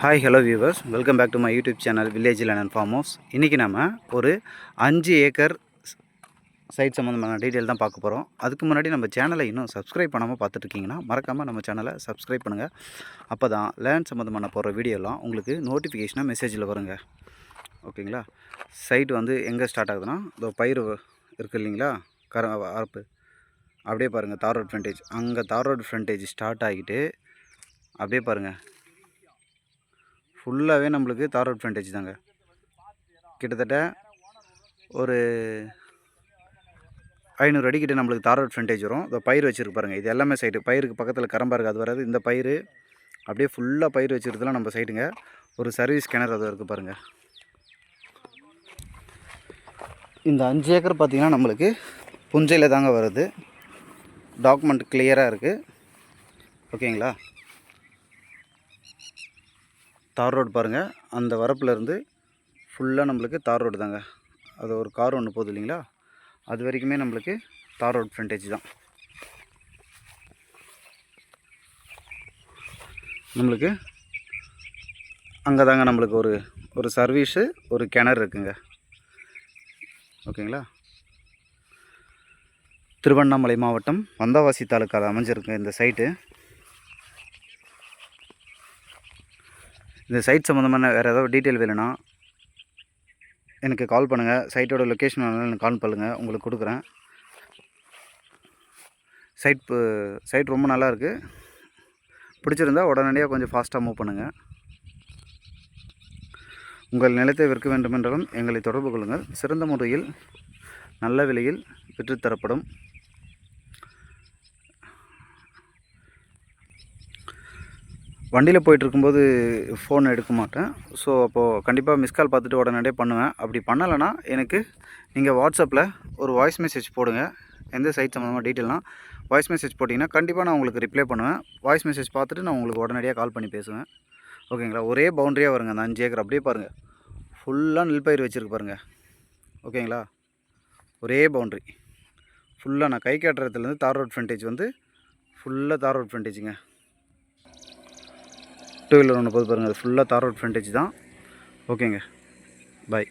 Hi hello viewers welcome back to my YouTube channel village land farm house இன்றைக்கி நம்ம ஒரு அஞ்சு acre side சம்மந்தமான டீட்டெயில் தான் பார்க்க போகிறோம் அதுக்கு முன்னாடி நம்ம சேனலை இன்னும் சப்ஸ்கிரைப் பண்ணாமல் பார்த்துட்ருக்கீங்கன்னா மறக்காமல் நம்ம சேனலை சப்ஸ்கிரைப் பண்ணுங்கள் அப்போ தான் லேண்ட் சம்மந்தமான போகிற வீடியோலாம் உங்களுக்கு நோட்டிஃபிகேஷனாக மெசேஜில் வருங்க. ஓகேங்களா? சைட் வந்து எங்கே ஸ்டார்ட் ஆகுதுன்னா இந்த பயிர் இருக்குது இல்லைங்களா? கர அரப்பு அப்படியே பாருங்கள் தார் ரோட் ஃப்ரண்டேஜ் அங்கே தார் ரோட் ஃப்ரண்டேஜ் ஸ்டார்ட் ஆகிட்டு அப்படியே பாருங்கள் ஃபுல்லாகவே நம்மளுக்கு தார் ரோட் ஃப்ரண்டேஜ் தாங்க. கிட்டத்தட்ட ஒரு ஐநூறு அடிக்கிட்ட நம்மளுக்கு தார் ரோட் ஃப்ரண்டேஜ் வரும். இந்த பயிர் வச்சுருக்கு பாருங்கள் இது எல்லாமே சைடு பயிருக்கு பக்கத்தில் கரம்பாக இருக்குது அது வராது. இந்த பயிர் அப்படியே ஃபுல்லாக பயிர் வச்சுருக்குதுலாம் நம்ம சைடுங்க ஒரு சர்வீஸ் கிணறு அது இருக்குது பாருங்கள் இந்த அஞ்சு ஏக்கர் பார்த்திங்கன்னா நம்மளுக்கு புஞ்சையில் தாங்க வருது. டாக்குமெண்ட் கிளியராக இருக்குது ஓகேங்களா தார் ரோடு பாருங்கள் அந்த வரப்புலேருந்து ஃபுல்லாக நம்மளுக்கு தார் ரோடு தாங்க. அது ஒரு கார் ஒன்று போகுது இல்லைங்களா? அது வரைக்குமே நம்மளுக்கு தார் ரோடு ஃப்ரண்டேஜ் தான். நம்மளுக்கு அங்கே தாங்க நம்மளுக்கு ஒரு ஒரு சர்வீஸு ஒரு கிணறு இருக்குங்க. ஓகேங்களா? திருவண்ணாமலை மாவட்டம் வந்தாவாசி தாலுக்காவில் அமைஞ்சிருக்கு இந்த சைட்டு இந்த சைட் சம்மந்தமான வேறு ஏதாவது டீட்டெயில் வேணும்னா எனக்கு கால் பண்ணுங்கள் சைட்டோட லொக்கேஷன் எனக்கு கால் பண்ணுங்கள் உங்களுக்கு கொடுக்குறேன். சைட் சைட் ரொம்ப நல்லா இருக்குது பிடிச்சிருந்தா உடனடியாக கொஞ்சம் ஃபாஸ்ட்டாக மூவ் பண்ணுங்கள் உங்கள் நிலத்தை விற்க வேண்டுமென்றாலும் எங்களை தொடர்பு கொள்ளுங்கள். சிறந்த முறையில் நல்ல விலையில் விற்றுத்தரப்படும். வண்டியில் போயிட்டு இருக்கும்போது ஃபோன் எடுக்க மாட்டேன். ஸோ அப்போது கண்டிப்பாக மிஸ் கால் பார்த்துட்டு உடனடியே பண்ணுவேன். அப்படி பண்ணலைன்னா எனக்கு நீங்கள் வாட்ஸ்அப்பில் ஒரு வாய்ஸ் மெசேஜ் போடுங்க. எந்த சைட் சம்மந்தமாக டீட்டெயில்னால் வாய்ஸ் மெசேஜ் போட்டிங்கன்னா கண்டிப்பாக நான் உங்களுக்கு ரிப்ளை பண்ணுவேன். வாய்ஸ் மெசேஜ் பார்த்துட்டு நான் உங்களுக்கு உடனடியாக கால் பண்ணி பேசுவேன். ஓகேங்களா ஒரே பவுண்டரியாக வருங்க. அந்த அஞ்சு ஏக்கர் அப்படியே பாருங்கள் ஃபுல்லாக நெல் பயிர் வச்சுருக்கு பாருங்கள் ஓகேங்களா ஒரே பவுண்ட்ரி ஃபுல்லாக நான் கை காட்டுறதுலேருந்து தார் ரோட் ஃப்ரண்டேஜ் வந்து ஃபுல்லாக தார் ரோட் ஃப்ரண்டேஜுங்க டூ வீலர் ஒன்று போது பாருங்கள் அது ஃபுல்லாக தார் ரோட் ஃப்ரண்டேஜ் தான். ஓகேங்க பாய்